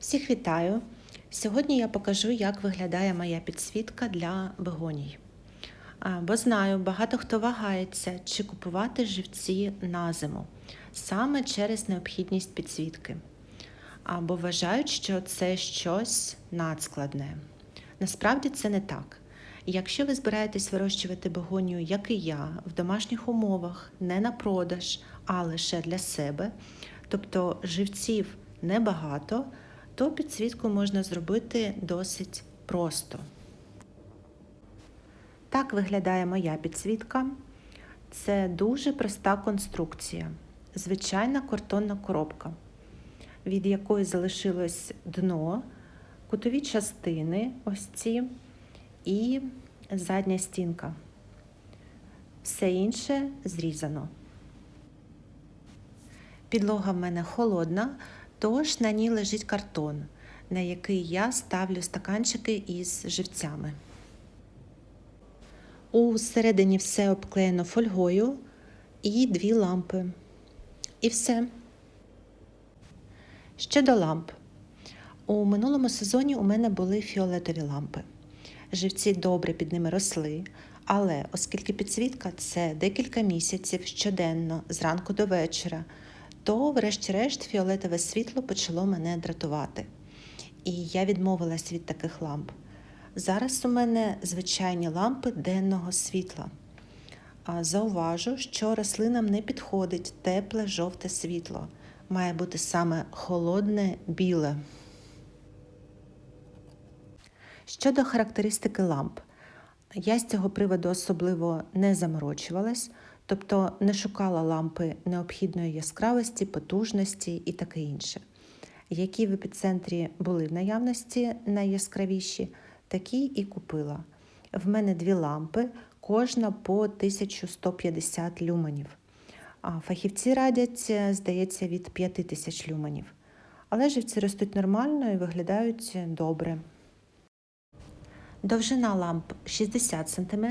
Всіх вітаю! Сьогодні я покажу, як виглядає моя підсвітка для бегоній. Бо знаю, багато хто вагається, чи купувати живці на зиму саме через необхідність підсвітки. Або вважають, що це щось надскладне. Насправді це не так. Якщо ви збираєтесь вирощувати бегонію, як і я, в домашніх умовах, не на продаж, а лише для себе, тобто живців небагато, то підсвітку можна зробити досить просто. Так виглядає моя підсвітка. Це дуже проста конструкція, звичайна картонна коробка, від якої залишилось дно, кутові частини, ось ці, і задня стінка. Все інше зрізано. Підлога в мене холодна, тож на ній лежить картон, на який я ставлю стаканчики із живцями. У середині все обклеєно фольгою і дві лампи. І все. Щодо ламп. У минулому сезоні у мене були фіолетові лампи. Живці добре під ними росли, але оскільки підсвітка це декілька місяців щоденно, зранку до вечора, то, врешті-решт, фіолетове світло почало мене дратувати. І я відмовилась від таких ламп. Зараз у мене звичайні лампи денного світла. Зауважу, що рослинам не підходить тепле жовте світло. Має бути саме холодне біле. Щодо характеристики ламп, я з цього приводу особливо не заморочувалась, тобто не шукала лампи необхідної яскравості, потужності і таке інше. Які в епіцентрі були в наявності найяскравіші, такі і купила. В мене дві лампи, кожна по 1150 люменів. А фахівці радять, здається, від 5000 люменів. Але живці ростуть нормально і виглядають добре. Довжина ламп 60 см,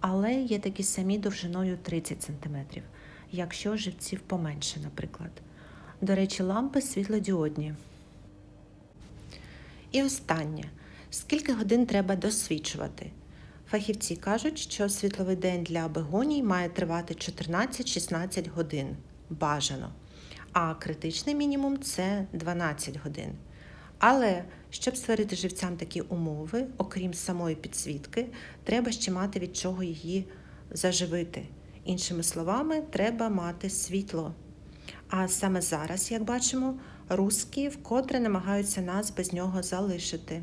але є такі самі довжиною 30 см, якщо живців поменше, наприклад. До речі, лампи світлодіодні. І останнє. Скільки годин треба досвічувати? Фахівці кажуть, що світловий день для бегоній має тривати 14-16 годин бажано, а критичний мінімум це 12 годин. Але щоб створити живцям такі умови, окрім самої підсвітки, треба ще мати від чого її заживити. Іншими словами, треба мати світло. А саме зараз, як бачимо, руски вкотре намагаються нас без нього залишити.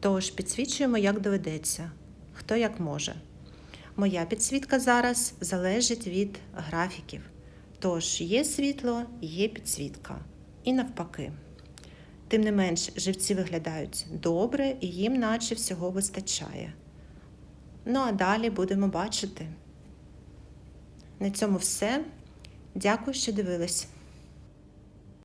Тож підсвічуємо, як доведеться, хто як може. Моя підсвітка зараз залежить від графіків. Тож є світло, є підсвітка. І навпаки. Тим не менш, живці виглядають добре і їм наче всього вистачає. Ну а далі будемо бачити. На цьому все. Дякую, що дивились.